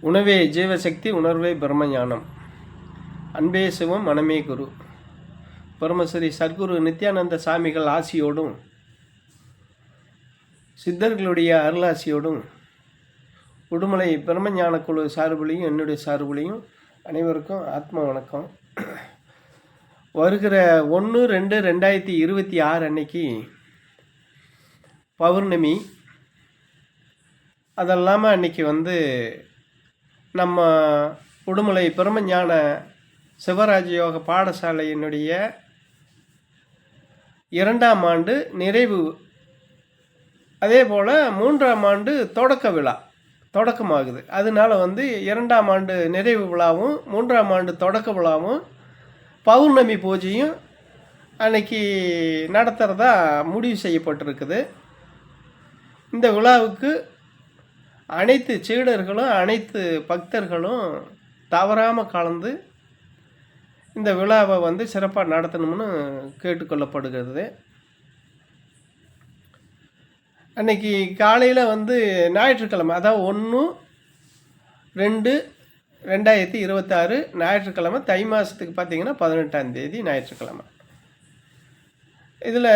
உணவே ஜீவசக்தி உணர்வே பிரம்மஞானம். அன்பே சிவம் மனமே குரு. பரமஸ்ரீ சத்குரு நித்யானந்த சாமிகள் ஆசியோடும் சித்தர்களுடைய அருளாசியோடும் உடுமலை பிரம்மஞான குழு சார்புலையும் என்னுடைய சார்புலையும் அனைவருக்கும் ஆத்ம வணக்கம். வருகிற ஒன்று ரெண்டு ரெண்டாயிரத்தி இருபத்தி ஆறு அன்னைக்கு பௌர்ணமி. அதெல்லாமல் அன்னைக்கு வந்து நம்ம உடுமலை பிரம்மஞான சிவராஜ யோக பாடசாலையினுடைய இரண்டாம் ஆண்டு நிறைவு. அதே போல் மூன்றாம் ஆண்டு தொடக்க விழா தொடக்கமாகுது. அதனால வந்து இரண்டாம் ஆண்டு நிறைவு விழாவும் மூன்றாம் ஆண்டு தொடக்க விழாவும் பௌர்ணமி பூஜையும் அன்னைக்கு நடத்துகிறதா முடிவு செய்யப்பட்டிருக்குது. இந்த விழாவுக்கு அனைத்து சீடர்களும் அனைத்து பக்தர்களும் தவறாமல் கலந்து இந்த விழாவை வந்து சிறப்பாக நடத்தணும்னு கேட்டுக்கொள்ளப்படுகிறது. அன்னைக்கு காலையில் வந்து ஞாயிற்றுக்கிழமை அதாவது ஒன்று ரெண்டு ரெண்டாயிரத்தி இருபத்தாறு ஞாயிற்றுக்கிழமை தை மாதத்துக்கு பார்த்திங்கன்னா பதினெட்டாம் தேதி ஞாயிற்றுக்கிழமை. இதில்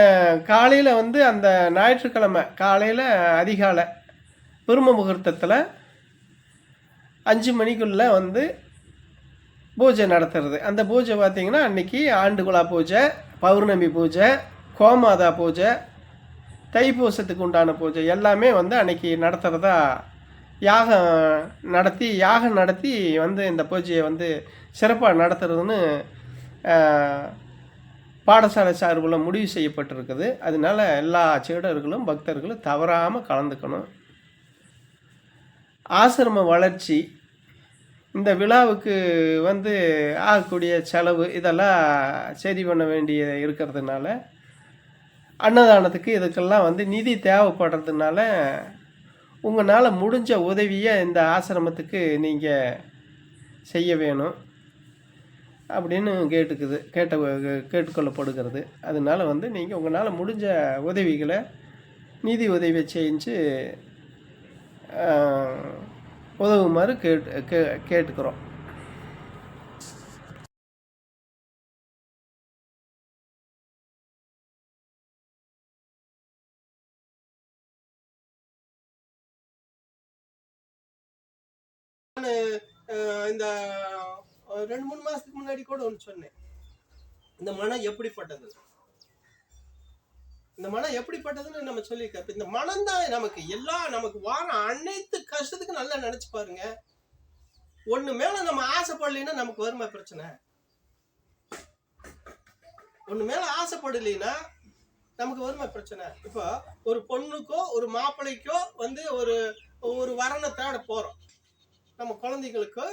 காலையில் வந்து அந்த ஞாயிற்றுக்கிழமை காலையில் அதிகாலை பிரம்ம முகூர்த்தத்தில் அஞ்சு மணிக்குள்ளே வந்து பூஜை நடத்துறது. அந்த பூஜை பார்த்திங்கன்னா அன்றைக்கி ஆண்டுகுலா பூஜை பௌர்ணமி பூஜை கோமாதா பூஜை தைப்பூசத்துக்கு உண்டான பூஜை எல்லாமே வந்து அன்னைக்கு நடத்துகிறதா யாகம் நடத்தி யாகம் நடத்தி வந்து இந்த பூஜையை வந்து சிறப்பாக நடத்துறதுன்னு பாடசாலை சார்பில் முடிவு செய்யப்பட்டிருக்குது. அதனால எல்லா சீடர்களும் பக்தர்களும் தவறாமல் கலந்துக்கணும். ஆசிரம வளர்ச்சி இந்த விழாவுக்கு வந்து ஆகக்கூடிய செலவு இதெல்லாம் சரி பண்ண வேண்டிய இருக்கிறதுனால அன்னதானத்துக்கு இதுக்கெல்லாம் வந்து நிதி தேவைப்படுறதுனால உங்களால் முடிஞ்ச உதவியை இந்த ஆசிரமத்துக்கு நீங்கள் செய்ய வேணும் அப்படின்னு கேட்டுக்குது கேட்ட கேட்டுக்கொள்ளப்படுகிறது. அதனால வந்து நீங்கள் உங்களால் முடிஞ்ச உதவிகளை நிதி உதவியை செஞ்சு உதவுமாறு கேட்டு கே கேட்டுக்கிறோம். இந்த ரெண்டு மூணு மாசத்துக்கு முன்னாடி கூட ஒன்று சொன்னேன். இந்த மனம் எப்படிப்பட்டது? இந்த மனம் எப்படிப்பட்டதுன்னு நம்ம சொல்லியிருக்கோம் இப்ப இந்த மனம் தான் நமக்கு எல்லா நமக்கு வார அனைத்து கஷ்டத்துக்கும் நல்லா நினைச்சு பாருங்க. ஒன்று மேலே நம்ம ஆசைப்படலைன்னா நமக்கு வருமா பிரச்சனை? ஒன்று மேலே ஆசைப்படலைன்னா நமக்கு வருமா பிரச்சனை? இப்போ ஒரு பொண்ணுக்கோ ஒரு மாப்பிள்ளைக்கோ வந்து ஒரு ஒரு வரனை தேட போகிறோம் நம்ம குழந்தைகளுக்கு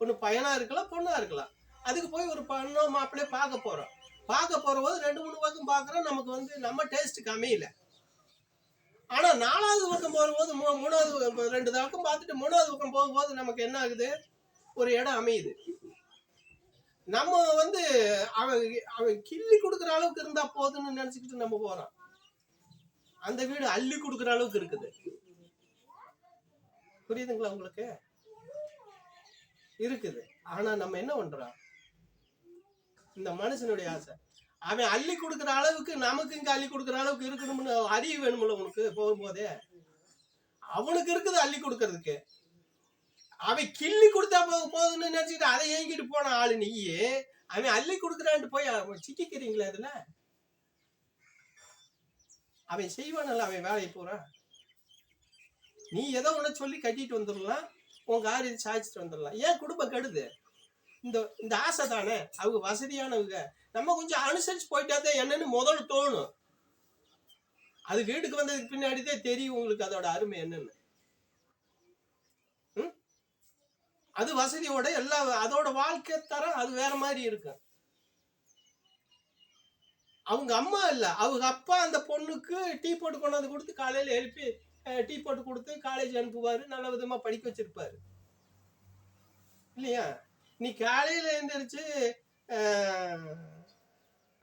ஒன்று பையனாக இருக்கலாம் பொண்ணாக இருக்கலாம். அதுக்கு போய் ஒரு பொண்ணோ மாப்பிள்ளையோ பார்க்க போகிறோம் பார்க்க போற போது ரெண்டு மூணு பக்கம் பார்க்குறோம் நமக்கு வந்து நம்ம டேஸ்ட்டுக்கு அமையல ஆனால் நாலாவது பக்கம் போகும்போது மூ- மூணாவது ரெண்டு பக்கம் பார்த்துட்டு மூணாவது பக்கம் போகும்போது நமக்கு என்ன ஆகுது? ஒரு இடம் அமையுது. நம்ம வந்து அவன் அவன் கிள்ளி கொடுக்குற அளவுக்கு இருந்தா போதும்னு நினச்சிக்கிட்டு நம்ம போகிறோம் அந்த வீடு அள்ளி கொடுக்குற அளவுக்கு இருக்குது. புரியுதுங்களா உங்களுக்கு? இருக்குது. ஆனால் நம்ம என்ன பண்ணுறோம் இந்த மனுஷனுடைய ஆசை. அவன் அள்ளி கொடுக்குற அளவுக்கு நமக்கு இங்கே அள்ளி கொடுக்குற அளவுக்கு இருக்கணும்னு அறிவு வேணும்ல உனக்கு போகும்போதே? அவனுக்கு இருக்குது அள்ளி கொடுக்கறதுக்கு. அவன் கிள்ளி கொடுத்தா போக போதுன்னு நினச்சிக்கிட்டு அதை ஏங்கிட்டு போன ஆளு நீயே. அவன் அள்ளி கொடுக்குறான்ட்டு போய் சிக்கிக்கிறீங்களா அதில்? அவன் செய்வானல்ல அவன் வேலையை போறான் நீ ஏதோ ஒன்று சொல்லி கட்டிட்டு வந்துடலாம். உன் காரியம் சாய்ச்சிட்டு வந்துடலாம். ஏன் குடும்பம் கெடுது? இந்த இந்த ஆசை தானே? அவங்க வசதியானவங்க. நம்ம கொஞ்சம் அனுசரிச்சு போயிட்டா தான் என்னன்னு முதல்ல தோணும். அது வீட்டுக்கு வந்ததுக்கு பின்னாடி தான் தெரியும் உங்களுக்கு அதோட அருமை என்னன்னு. ம்? அது வசதியோட எல்லா அதோட வாழ்க்கை தரம் அது வேற மாதிரி இருக்கும் அவங்க அம்மா இல்லை. அவங்க அப்பா அந்த பொண்ணுக்கு டீ போட்டு கொண்டாந்து கொடுத்து காலையில் எழுப்பி டீ போட்டு கொடுத்து காலேஜ் அனுப்புவாரு. நல்ல விதமாக படிக்க வச்சிருப்பாரு. இல்லையா? நீ காலையில எழுந்திரிச்சு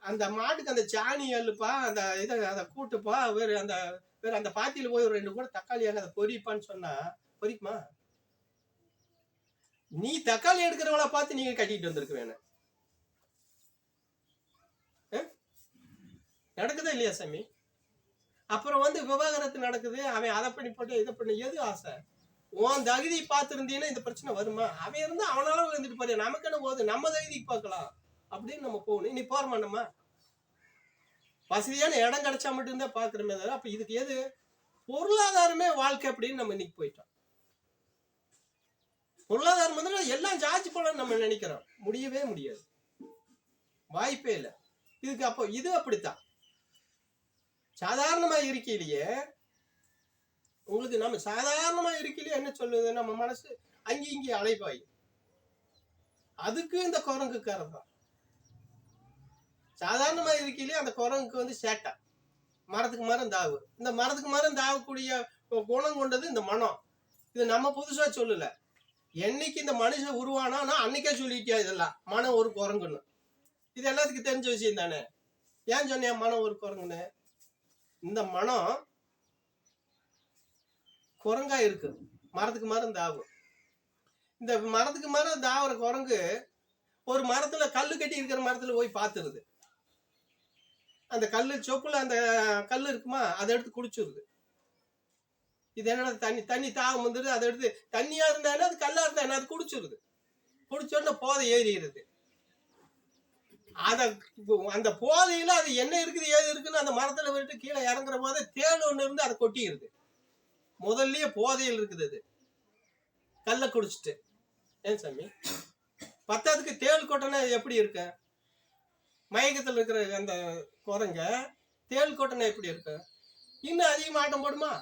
அந்த மாட்டுக்கு அந்த சாணி அள்ளுப்பா அந்த இதை அதை கூட்டுப்பா வேறு அந்த வேறு அந்த பாத்தியில் போய் ஒரு ரெண்டு கூட தக்காளி அதை பொரிப்பான்னு சொன்னா பொரிக்குமா? நீ தக்காளி எடுக்கிறவங்கள பார்த்து நீங்க கட்டிட்டு வந்திருக்க வேணும் நடக்குதா இல்லையா சாமி? அப்புறம் வந்து விவாகரத்து நடக்குது அவன் அதை பண்ணி போட்டு இதை பண்ணி எது ஆசை? உன் தகுதி பார்த்துருந்தீங்கன்னா இந்த பிரச்சனை வருமா? அவன் இருந்தா அவனால விழுந்துட்டு போறியா? நமக்கு என்ன போகுது? நம்ம தகுதிக்கு பார்க்கலாம். அப்படின்னு நம்ம போகணும். நீ போறமா நம்ம வசதியான இடம் கிடைச்சா மட்டும்தான் பாக்குறமே தவிர அப்ப இதுக்கு எது? பொருளாதாரமே வாழ்க்கை அப்படின்னு நம்ம இன்னைக்கு போயிட்டோம். பொருளாதாரம் வந்து எல்லாம் ஜார்ஜ் போல நம்ம நினைக்கிறோம். முடியவே முடியாது. வாய்ப்பே இல்லை. இதுக்கு அப்போ இது அப்படித்தான். சாதாரணமா இருக்கையிலேயே உங்களுக்கு நம்ம சாதாரணமா இருக்கலையே என்ன சொல்லுது? நம்ம மனசு அங்கே இங்கே அலைப்பாய் அதுக்கு இந்த குரங்குக்காரன் தான். சாதாரணமா இருக்கையிலேயே அந்த குரங்குக்கு வந்து சேட்டை. மரத்துக்கு மரம் தாவு. இந்த மரத்துக்கு மரம் தாவக்கூடிய குணம் கொண்டது இந்த மனம். இது நம்ம புதுசா சொல்லல. என்னைக்கு இந்த மனுஷன் உருவானா அன்னைக்கே சொல்லிட்டியா இதெல்லாம்? மனம் ஒரு குரங்குன்னு. இது எல்லாத்துக்கும் தெரிஞ்ச விஷயம் தானே? ஏன் சொன்னியா மனம் ஒரு குரங்குன்னு? இந்த மனம் குரங்கா இருக்கு. மரத்துக்கு மரம் தாவும் இந்த மரத்துக்கு மரம் தாவர குரங்கு ஒரு மரத்துல கல் கட்டி இருக்கிற மரத்துல போய் பார்த்துருது அந்த கல் சொப்புல அந்த கல் இருக்குமா அதை எடுத்து குடிச்சிருது. இது என்னடா தண்ணி தண்ணி தாகம் வந்துடுது அதை எடுத்து தண்ணியா இருந்தா என்ன அது கல்லா இருந்தா என்ன அது குடிச்சிருது. குடிச்சோடனே போதை ஏறிடுது. அத அந்த போதையில அது என்ன இருக்குது ஏது இருக்குன்னு அந்த மரத்துல விட்டு கீழே இறங்குற போது தேள் ஒண்ணு இருந்து அதை கொட்டிடுது. முதல்லயே போதையில் இருக்குது அது. கல்லை குடிச்சிட்டு. ஏன் சாமி? பத்தாவதுக்கு தேள் கொட்டனை எப்படி இருக்க? மயக்கத்தில் இருக்கிற அந்த குரங்க தேள் கொட்டனை எப்படி இருக்க? இன்னும் அதிகமாக ஆட்டம் போடுமா?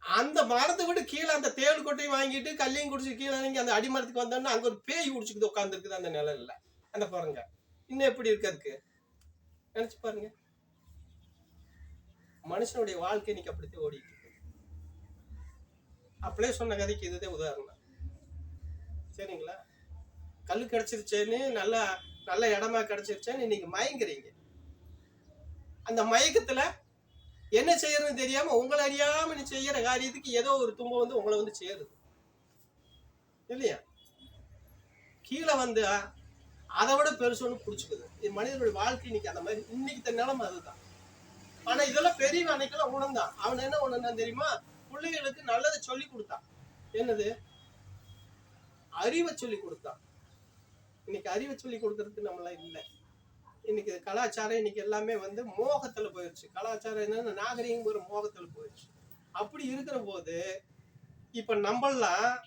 அந்த மரத்தை விட்டு கீழே அந்த தேள் கொட்டையும் வாங்கிட்டு கல்லையும் குடிச்சு கீழே இறங்கி அந்த அடிமரத்துக்கு வந்தோன்னா அங்கே ஒரு பேய் குடிச்சுக்கிட்டு உட்காந்துருக்குது அந்த நிழல்ல அந்த குரங்க. இன்னும் எப்படி இருக்கு அதுக்கு? நினச்சி பாருங்க. மனுஷனுடைய வாழ்க்கை இன்னைக்கு அப்படித்தான் ஓடிட்டு இருக்கு. அப்படியே சொன்ன கதைக்கு இதுதான் உதாரணம். சரிங்களா? கல் கிடைச்சிருச்சேன்னு நல்லா நல்ல இடமா கிடைச்சிருச்சேன்னு இன்னைக்கு மயங்குறீங்க. அந்த மயக்கத்துல என்ன செய்யறதுன்னு தெரியாம உங்களை அறியாம நீ செய்யற காரியத்துக்கு ஏதோ ஒரு துன்பம் வந்து உங்களை வந்து சேருது. இல்லையா? கீழே வந்து அதை விட பெருசு ஒன்று பிடிச்சிக்குது. இது மனிதனுடைய வாழ்க்கை இன்னைக்கு அந்த மாதிரி இன்னைக்கு தன் நிலைமை அதுதான். ஆனா இதெல்லாம் பெரிய அன்னைக்கெல்லாம் உணர்ந்தான். அவன் என்ன உணர்ந்தான் தெரியுமா? பிள்ளைகளுக்கு நல்லதை சொல்லி கொடுத்தான். என்னது? அறிவை சொல்லி கொடுத்தான். இன்னைக்கு அறிவை சொல்லி கொடுக்கறதுக்கு நம்மளாம் இல்லை. இன்னைக்கு கலாச்சாரம் இன்னைக்கு எல்லாமே வந்து மோகத்துல போயிடுச்சு கலாச்சாரம் என்னன்னா நாகரிகம் ஒரு மோகத்துல போயிடுச்சு அப்படி இருக்கிற போது இப்ப நம்மளாம்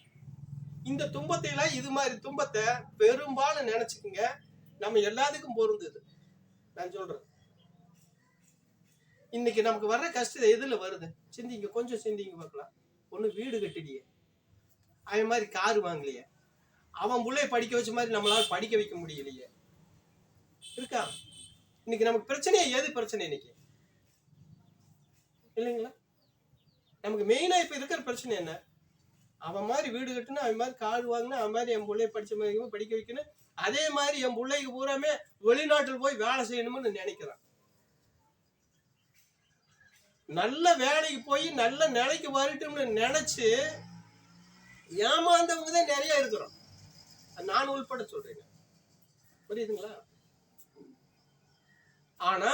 இந்த துன்பத்தை எல்லாம் இது மாதிரி துன்பத்தை பெரும்பாலும் நினைச்சுக்குங்க. நம்ம எல்லாத்துக்கும் பொருந்தது. நான் சொல்றேன். இன்னைக்கு நமக்கு வர்ற கஷ்டம் எதுல வருது? சிந்திங்க கொஞ்சம் சிந்திங்க பார்க்கலாம். ஒண்ணு வீடு கட்டிடியே அவன் மாதிரி கார் வாங்கலையே. அவன் பிள்ளைய படிக்க வச்ச மாதிரி நம்மளால படிக்க வைக்க முடியலையே. இருக்கா? இன்னைக்கு நமக்கு பிரச்சனையே? எது பிரச்சனை இன்னைக்கு? இல்லைங்களா? நமக்கு மெயினா இப்போ இருக்கிற பிரச்சனை என்ன? அவன் மாதிரி வீடு கட்டுனா அவன் மாதிரி கார் வாங்கினா அவன் மாதிரி என் பிள்ளைய படிச்ச மாதிரி படிக்க வைக்கணும். அதே மாதிரி என் பிள்ளைக்கு பூராமே வெளிநாட்டில் போய் வேலை செய்யணும்னு நினைக்கிறான். நல்ல வேலைக்கு போய் நல்ல நிலைக்கு வரட்டும்னு நினைச்சு ஏமாந்தவங்க தான் நிறைய இருக்கிறோம். நான் உள்பட சொல்றேங்க. புரியுதுங்களா? ஆனா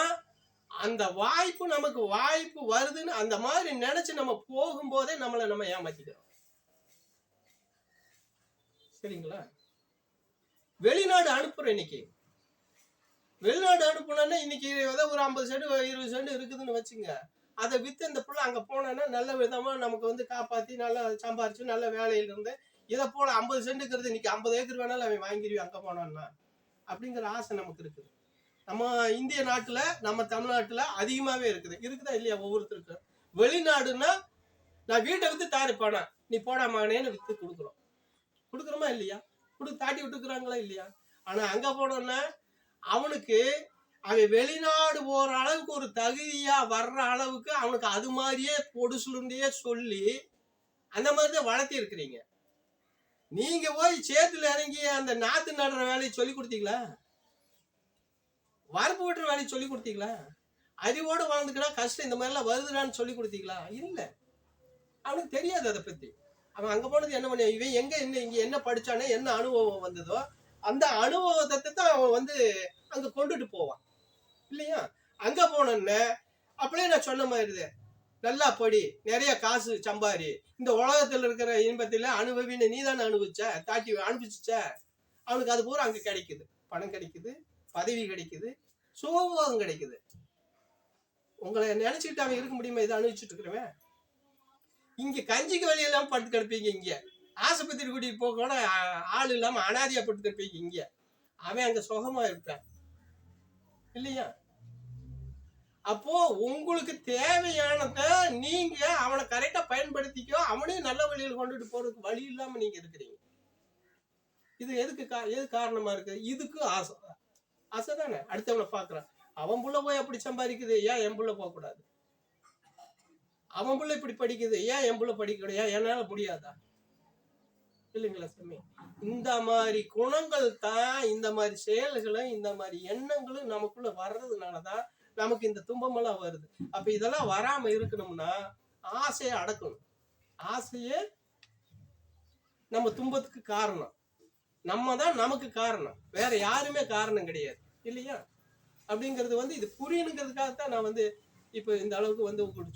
அந்த வாய்ப்பு நமக்கு வாய்ப்பு வருதுன்னு அந்த மாதிரி நினைச்சு நம்ம போகும்போதே நம்மளை நம்ம ஏமாத்திக்கிறோம். சரிங்களா? வெளிநாடு அனுப்புறோம் இன்னைக்கு. வெளிநாடு அனுப்புனோன்னா இன்னைக்கு ஏதோ ஒரு ஐம்பது சென்ட் இருபது சென்ட் இருக்குதுன்னு வச்சுங்க அதை விற்று இந்த பிள்ளை அங்கே போனோன்னா நல்ல விதமாக நமக்கு வந்து காப்பாற்றி நல்லா சம்பாரிச்சு நல்ல வேலையில் இருந்து இதை போல் ஐம்பது சென்ட்டுக்கிறது இன்னைக்கு ஐம்பது ஏக்கர் வேணாலும் அவன் வாங்கிடுவேன் அங்கே போனான்னா அப்படிங்கிற ஆசை நமக்கு இருக்குது. நம்ம இந்திய நாட்டில் நம்ம தமிழ்நாட்டில் அதிகமாகவே இருக்குது. இருக்குதா இல்லையா ஒவ்வொருத்தருக்கும்? வெளிநாடுன்னா நான் வீட்டை வந்து தாரு நீ போடா மகனேன்னு கொடுக்குறோம். கொடுக்குறோமா இல்லையா? கொடு தாட்டி விட்டுக்கிறாங்களா இல்லையா? ஆனால் அங்கே போனோன்னா அவனுக்கு அவன் வெளிநாடு போற அளவுக்கு ஒரு தகுதியா வர்ற அளவுக்கு அவனுக்கு அது மாதிரியே பொடுசுலுண்டியே சொல்லி அந்த மாதிரி தான் வளர்த்தி இருக்கிறீங்க. நீங்க போய் சேத்துல இறங்கி அந்த நாத்து நடுற வேலையை சொல்லி கொடுத்தீங்களா? வரப்பு வெட்டுற வேலையை சொல்லி கொடுத்தீங்களா? அறிவோடு வாழ்ந்துக்கினா கஷ்டம் இந்த மாதிரிலாம் வருதுடான்னு சொல்லி கொடுத்தீங்களா? இல்லை. அவனுக்கு தெரியாது அதை பத்தி. அவன் அங்க போனது என்ன பண்ண இவன் எங்க என்ன இங்க என்ன படிச்சானே என்ன அனுபவம் வந்ததோ அந்த அனுபவத்தை தான் அவன் வந்து அங்க கொண்டுட்டு போவான். இல்லையா? அங்க போனோன்னே அப்படியே நான் சொன்ன மாதிரி நல்லா படி நிறைய காசு சம்பாரி. இந்த உலகத்தில் இருக்கிற இன்பத்தில் அனுபவின்னு நீ தானே அனுபவிச்ச? தாட்டி அனுபவிச்சிச்ச? அவனுக்கு அது பூரா அங்கே கிடைக்குது. பணம் கிடைக்குது பதவி கிடைக்குது சுகபோகம் கிடைக்குது. உங்களை நினைச்சுக்கிட்டு அவன் இருக்க முடியுமா? இதை அனுபவிச்சுட்டு இருக்கிறவன்? இங்க கஞ்சிக்கு வழியெல்லாம் படுத்து கிடப்பீங்க இங்க. ஆஸ்பத்திரி கூட்டிட்டு போக கூட ஆள் இல்லாம அனாதியாக பட்டு கிடப்பீங்க இங்க. அவன் அங்க சுகமா இருப்பான். இல்லையா? அப்போ உங்களுக்கு தேவையானதை நீங்க அவனை கரெக்டா பயன்படுத்திக்கோ. அவனையும் நல்ல வழியில் கொண்டுட்டு போறதுக்கு வழி இல்லாம நீங்க இருக்கிறீங்க. இது எதுக்கு கா- எது காரணமா இருக்கு? இதுக்கு ஆசை. ஆசை தானே? அடுத்தவனை பாக்குறான் அவன் புள்ள போய் அப்படி சம்பாதிக்குது. ஏன் என் புள்ள போக கூடாது? அவன் புள்ள இப்படி படிக்குது. ஏன் என் புள்ள படிக்க கூடாது? ஏன் என்னால முடியாதா? இல்லைங்களா சாமி? இந்த மாதிரி குணங்கள் தான் இந்த மாதிரி செயல்களும் இந்த மாதிரி எண்ணங்களும் நமக்குள்ள வர்றதுனாலதான் நமக்கு இந்த துன்பமெல்லாம் வருது. அப்ப இதெல்லாம் வராம இருக்கணும்னா ஆசையை அடக்கணும். ஆசையே நம்ம துன்பத்துக்கு காரணம். நம்ம தான் நமக்கு காரணம். வேற யாருமே காரணம் கிடையாது. இல்லையா? அப்படிங்கிறது வந்து இது புரியணுங்கிறதுக்காக தான் நான் வந்து இப்போ இந்த அளவுக்கு வந்து உங்களுக்கு